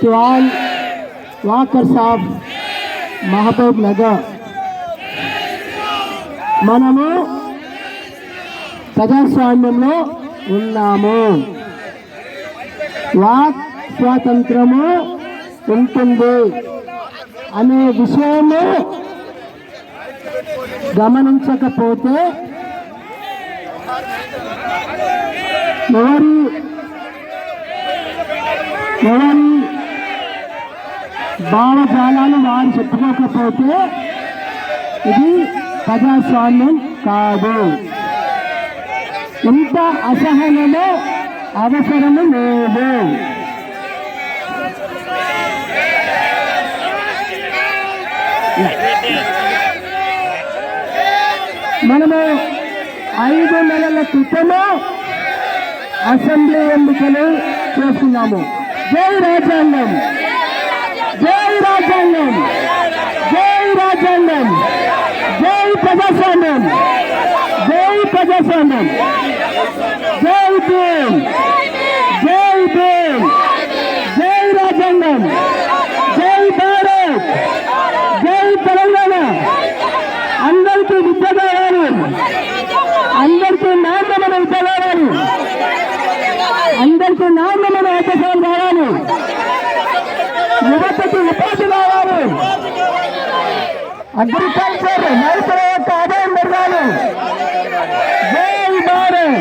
to all walkers of Mahabub Nagar మనము ప్రజాస్వామ్యంలో ఉన్నాము. వాక్ స్వాతంత్రము ఉంటుంది అనే విషయము గమనించకపోతే ఎవరి ఎవరి భావజాలాలు వారు చెప్పుకోకపోతే ఇది ప్రజాస్వామ్యం కాదు. ఇంత అసహనలో అవసరము లేదు. మనము ఐదు నెలల క్రితము అసెంబ్లీ ఎన్నికలు చేస్తున్నాము. జై రాజ్యాంగం. రాజ్యాంగం జై రాజ్యాంగం జై ప్రజాస్వామ్యం. జై ప్రజాస్వామ్యం. జై భీమ్. జై భీమ్. జై రాజ్యాంగం జై భారత్. జై తెలంగాణ. అందరికీ విద్య కావాలి అందరికీ నాణ్యమైన విద్య కావాలి అందరికీ నాణ్యమైన అవకాశాలు కావాలి యువతకి ఉపాధి కావాలి అగ్రికల్చర్ రైతుల యొక్క ఆదాయం పెరగాలి జై భారత్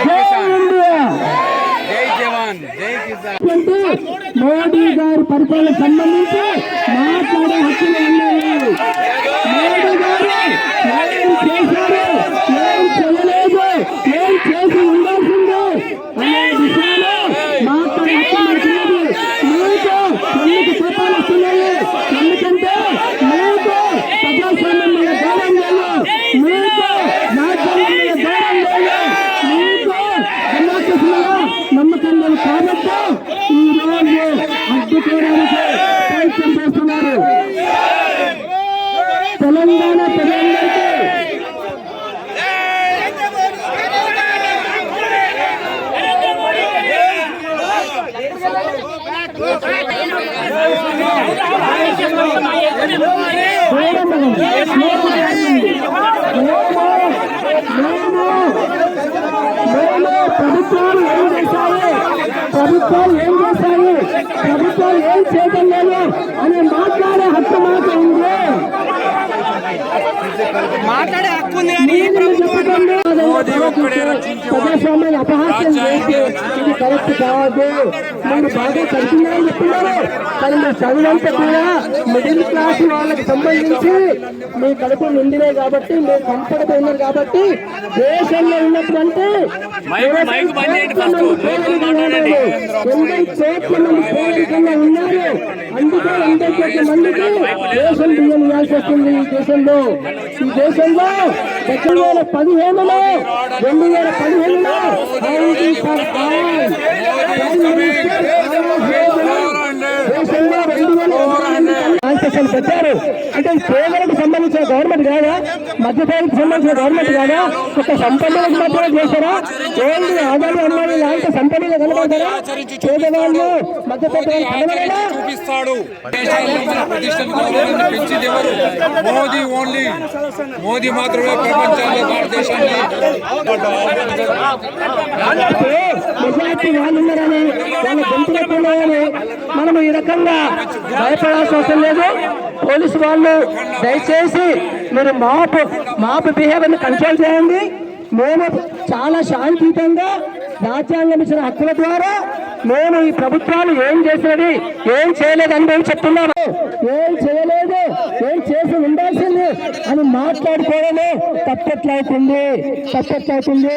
జై ఇండియా జై జవాన్ జై కిసాన్ అంటే మోడీ గారి పరిపాలన సంబంధించి మాట్లాడే హక్కులు ఉన్నాయి మోడీ గారు ఏం చేశారు ఏం చేయలేదు ఏం చేసి ఉండాల్సిందే అనే విషయంలో మాట్లాడే హక్కు మనకున్నది మీకు ఎందుకు కోపాలు వస్తున్నాయి ఎందుకంటే మీకు ప్రజాస్వామ్యం మీద గౌరవం లేదు మీకు రాజ్యాంగం మీద గౌరవం లేదు మీకు డెమోక్రసీ మీద నమ్మకం లేదు కాబట్టి ఈ రోజు అడ్డుకోవడానికి ప్రయత్నం చేస్తున్నారు తెలంగాణ ప్రజలందరికీ దూరం ఉండండి. మేము మేము మేము ప్రభుత్వాలు ఏం చేశాయి ప్రభుత్వాలు ఏం చేశాయి ప్రభుత్వాలు ఏం చేయడం లేదు అని మాట్లాడే హక్కు మాకు ఉంది మాట్లాడే హక్కు ఉంది. మోదీ ఒక్కడే. ప్రజాస్వామ్యాన్ని అపహాస్యం చేస్తే ఇది కరెక్ట్ కాదు మీరు బాగా చదువుతున్నారని చెప్తున్నారు కానీ మీరు చదువంతా కూడా మిడిల్ క్లాస్ వాళ్ళకి సంబంధించి మీ కడుపు నిండినే కాబట్టి మీరు కంఫర్టబుల్ ఉన్నారు కాబట్టి దేశంలో ఉన్నటువంటి. లోపల మాట్లాడండి. ఎనభై కోట్ల మంది పేదరికంగా ఉన్నారు అందుకే ఎనభై కోట్ల మందికి దేశం బియ్యం ఇవ్వాల్సి వస్తుంది ఈ దేశంలో ఈ దేశంలో రెండు వేల పదిహేనులో రెండు వేల పదిహేనులో కాన్స్టిట్యూషన్ పెట్టారు. అంటే పేదలకు సంబంధించిన గవర్నమెంట్ కాదా? మధ్యతరగతికి సంబంధించిన గవర్నమెంట్ కాదా? ఒక సంపన్నులకు మాత్రమే చేశారా ఓన్లీ ఆదాలు అమ్మాయి లాంటి సంపన్నులు కనబడతారా? పేదవాళ్ళు మధ్యతరగతి చూపిస్తాడు. మోదీ ఓన్లీ. మోదీ మాత్రమే ప్రపంచంలో భారతదేశాన్ని. మెజార్టీ వాళ్ళు ఉన్నారని వాళ్ళ గొంతులకు ఉన్నాయని మనము ఈ రకంగా భయపడాల్సిన అవసరం లేదు. పోలీసు వాళ్ళు దయచేసి మీరు మాపు మాపు బిహేవియర్ని కంట్రోల్ చేయండి. మేము చాలా శాంతియుతంగా రాజ్యాంగం ఇచ్చిన హక్కుల ద్వారా మేము ఈ ప్రభుత్వాలు ఏం చేసినది ఏం చేయలేదని మేము చెప్తున్నాము. ఏం చేయలేదు ఏం చేసి ఉండాల్సింది అని మాట్లాడుకోవడమే తప్పట్లవుతుంది తప్పట్లవుతుంది.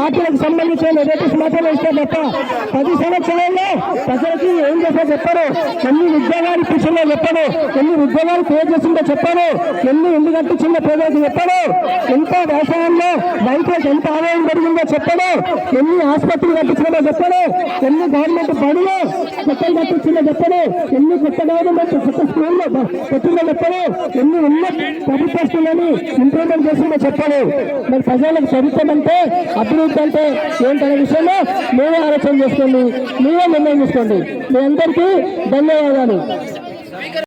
పార్టీలకు సంబంధించిన నెగటివ్స్ మాత్రమే ఇస్తే తప్ప పది సంవత్సరాల్లో ప్రజలకి ఏం చేస్తా చెప్పారు. ఎన్ని ఉద్యోగాలు ఇప్పించిందో చెప్పారు. ఎన్ని ఉద్యోగాలు క్రియేట్ చేసిందో చెప్పారు. ఎన్ని ఇల్లు కట్టించిందో పేదలకు చెప్పారు. ఎంత వ్యవసాయంలో రైతులకు ఎంత ఆదాయం పెరిగిందో చెప్పారు. ఎన్ని ఆసుపత్రులు కట్టించిందో చెప్పారు. ఎన్ని గవర్నమెంట్ పనులు కొత్తలు కట్టించిందో చెప్పారు. ఎన్ని కొత్త గవర్నమెంట్ కొత్త స్కూల్లో పెట్టిందో చెప్పారు. ఎన్ని ఉన్న ప్రభుత్వ స్కూళ్ళని ఇంప్రూవ్మెంట్ చేసిందో చెప్పారు. మరి ప్రజలకు చరిత్ర అంటే అభివృద్ధి ఎందుకంటే ఏంటనే విషయంలో మీరే ఆలోచన చేసుకోండి మీరే నిర్ణయం తీసుకోండి. మీ అందరికీ ధన్యవాదాలు.